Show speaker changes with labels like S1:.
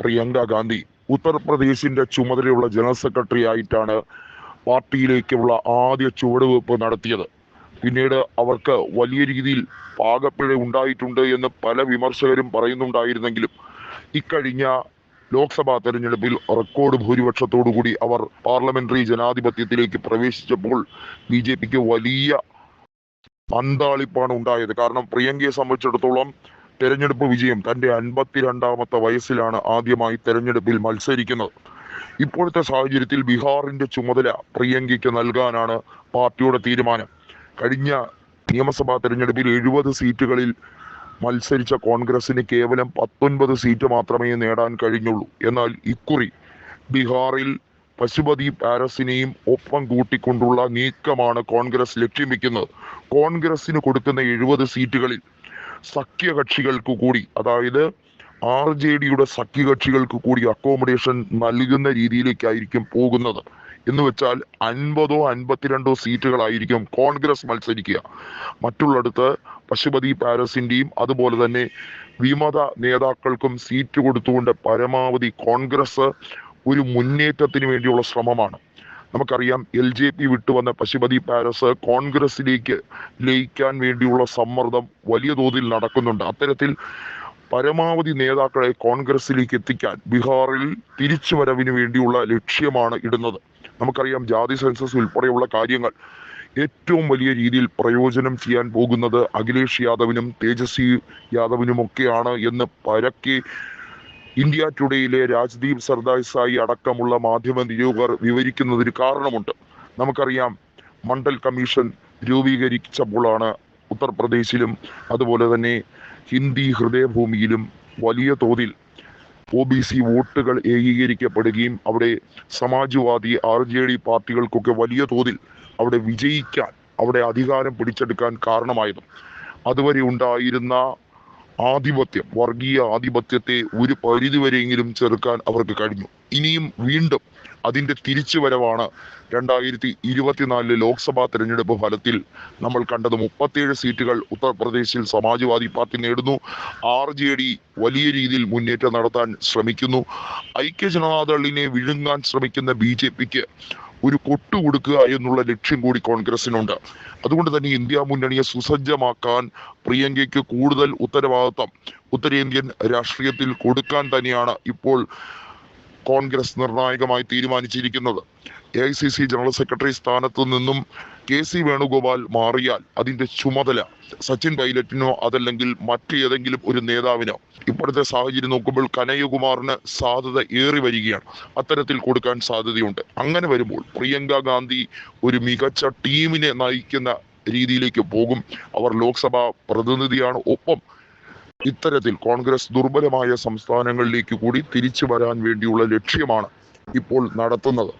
S1: പ്രിയങ്ക ഗാന്ധി ഉത്തർപ്രദേശിന്റെ ചുമതലയുള്ള general secretary ആയിട്ടാണ് പാർട്ടിയിലേക്കുള്ള ആദ്യ ചുവടുവെപ്പ് നടത്തിയത്. പിന്നീട് അവർക്ക് വലിയ രീതിയിൽ പാകപ്പിഴ ഉണ്ടായിട്ടുണ്ട് എന്ന് പല വിമർശകരും പറയുന്നുണ്ടായിരുന്നെങ്കിലും ഇക്കഴിഞ്ഞ ലോക്സഭാ തെരഞ്ഞെടുപ്പിൽ റെക്കോർഡ് ഭൂരിപക്ഷത്തോടുകൂടി അവർ പാർലമെന്ററി ജനാധിപത്യത്തിലേക്ക് പ്രവേശിച്ചപ്പോൾ ബി ജെ പിക്ക് വലിയ അന്താളിപ്പാണ് ഉണ്ടായത്. കാരണം പ്രിയങ്കയെ സംബന്ധിച്ചിടത്തോളം തെരഞ്ഞെടുപ്പ് വിജയം തന്റെ അൻപത്തിരണ്ടാമത്തെ വയസ്സിലാണ് ആദ്യമായി തെരഞ്ഞെടുപ്പിൽ മത്സരിക്കുന്നത്. ഇപ്പോഴത്തെ സാഹചര്യത്തിൽ ബീഹാറിന്റെ ചുമതല പ്രിയങ്കയ്ക്ക് നൽകാനാണ് പാർട്ടിയുടെ തീരുമാനം. കഴിഞ്ഞ നിയമസഭാ തെരഞ്ഞെടുപ്പിൽ എഴുപത് സീറ്റുകളിൽ മത്സരിച്ച കോൺഗ്രസിന് കേവലം പത്തൊൻപത് സീറ്റ് മാത്രമേ നേടാൻ കഴിഞ്ഞുള്ളൂ. എന്നാൽ ഇക്കുറി ബീഹാറിൽ പശുപതി പാരസിനെയും ഒപ്പം കൂട്ടിക്കൊണ്ടുള്ള നീക്കമാണ് കോൺഗ്രസ് ലക്ഷ്യം വെക്കുന്നത് കോൺഗ്രസിന് കൊടുക്കുന്ന എഴുപത് സീറ്റുകളിൽ സഖ്യകക്ഷികൾക്ക് കൂടി അതായത് ആർ ജെ ഡിയുടെ സഖ്യകക്ഷികൾക്ക് കൂടി അക്കോമഡേഷൻ നൽകുന്ന രീതിയിലേക്കായിരിക്കും പോകുന്നത്. എന്ന് വെച്ചാൽ അൻപതോ അൻപത്തിരണ്ടോ സീറ്റുകളായിരിക്കും കോൺഗ്രസ് മത്സരിക്കുക. മറ്റുള്ളിടത്ത് പശുപതി പാരസിന്റെയും അതുപോലെ തന്നെ വിമത നേതാക്കൾക്കും സീറ്റ് കൊടുത്തുകൊണ്ട് പരമാവധി കോൺഗ്രസ് ഒരു മുന്നേറ്റത്തിന് വേണ്ടിയുള്ള ശ്രമമാണ്. നമുക്കറിയാം എൽ ജെ പി വിട്ടുവന്ന പശുപതി പാലസ് കോൺഗ്രസിലേക്ക് ലയിക്കാൻ വേണ്ടിയുള്ള സമ്മർദ്ദം വലിയ തോതിൽ നടക്കുന്നുണ്ട്. അത്തരത്തിൽ പരമാവധി നേതാക്കളെ കോൺഗ്രസിലേക്ക് എത്തിക്കാൻ ബീഹാറിൽ തിരിച്ചുവരവിന് വേണ്ടിയുള്ള ലക്ഷ്യമാണ് ഇടുന്നത്. നമുക്കറിയാം ജാതി സെൻസസ് ഉൾപ്പെടെയുള്ള കാര്യങ്ങൾ ഏറ്റവും വലിയ രീതിയിൽ പ്രയോജനം ചെയ്യാൻ പോകുന്നത് അഖിലേഷ് യാദവിനും തേജസ്വി യാദവിനുമൊക്കെയാണ് എന്ന് പരക്കെ ഇന്ത്യ ടുഡേയിലെ രാജ്ദീപ് സർദാസായി അടക്കമുള്ള മാധ്യമ നിരൂപകർ വിവരിക്കുന്നതിന് കാരണമുണ്ട്. നമുക്കറിയാം മണ്ഡൽ കമ്മീഷൻ രൂപീകരിച്ചപ്പോഴാണ് ഉത്തർപ്രദേശിലും അതുപോലെ തന്നെ ഹിന്ദി ഹൃദയഭൂമിയിലും വലിയ തോതിൽ ഒ ബി സി വോട്ടുകൾ ഏകീകരിക്കപ്പെടുകയും അവിടെ സമാജ്വാദി ആർ ജെ ഡി പാർട്ടികൾക്കൊക്കെ വലിയ തോതിൽ അവിടെ വിജയിക്കാൻ അവിടെ അധികാരം പിടിച്ചെടുക്കാൻ കാരണമായതും. അതുവരെ ഉണ്ടായിരുന്ന ആധിപത്യം വർഗീയ ആധിപത്യത്തെ ഒരു പരിധിവരെയെങ്കിലും ചെറുക്കാൻ അവർക്ക് കഴിഞ്ഞു. ഇനിയും വീണ്ടും അതിന്റെ തിരിച്ചുവരവാണ് രണ്ടായിരത്തി ഇരുപത്തിനാലിലെ ലോക്സഭാ തെരഞ്ഞെടുപ്പ് ഫലത്തിൽ നമ്മൾ കണ്ടത് മുപ്പത്തിയേഴ് സീറ്റുകൾ ഉത്തർപ്രദേശിൽ സമാജ്വാദി പാർട്ടി നേടുന്നു. ആർ ജെ ഡി വലിയ രീതിയിൽ മുന്നേറ്റം നടത്താൻ ശ്രമിക്കുന്നു. ഐക്യ ജനതാദളിനെ വിഴുങ്ങാൻ ശ്രമിക്കുന്ന ബി ജെ പിക്ക് ഒരു കൊട്ടു കൊടുക്കുക എന്നുള്ള ലക്ഷ്യം കൂടി കോൺഗ്രസിനുണ്ട്. അതുകൊണ്ട് തന്നെ ഇന്ത്യ മുന്നണിയെ സുസജ്ജമാക്കാൻ പ്രിയങ്കയ്ക്ക് കൂടുതൽ ഉത്തരവാദിത്തം ഉത്തരേന്ത്യൻ രാഷ്ട്രീയത്തിൽ കൊടുക്കാൻ തന്നെയാണ് ഇപ്പോൾ കോൺഗ്രസ് നിർണായകമായി തീരുമാനിച്ചിരിക്കുന്നത്. എ ജനറൽ സെക്രട്ടറി സ്ഥാനത്തു നിന്നും കെ സി വേണുഗോപാൽ മാറിയാൽ അതിന്റെ ചുമതല സച്ചിൻ പൈലറ്റിനോ അതല്ലെങ്കിൽ മറ്റേതെങ്കിലും ഒരു നേതാവിനോ. ഇപ്പോഴത്തെ സാഹചര്യം നോക്കുമ്പോൾ കനയ്യകുമാറിന് സാധ്യത ഏറി വരികയാണ്. അത്തരത്തിൽ കൊടുക്കാൻ സാധ്യതയുണ്ട്. അങ്ങനെ വരുമ്പോൾ പ്രിയങ്ക ഗാന്ധി ഒരു മികച്ച ടീമിനെ നയിക്കുന്ന രീതിയിലേക്ക് പോകും. അവർ ലോക്സഭാ പ്രതിനിധിയാണ്. ഒപ്പം ഇത്തരത്തിൽ കോൺഗ്രസ് ദുർബലമായ സംസ്ഥാനങ്ങളിലേക്ക് കൂടി തിരിച്ചു വരാൻ വേണ്ടിയുള്ള ലക്ഷ്യമാണ് ഇപ്പോൾ നടത്തുന്നത്.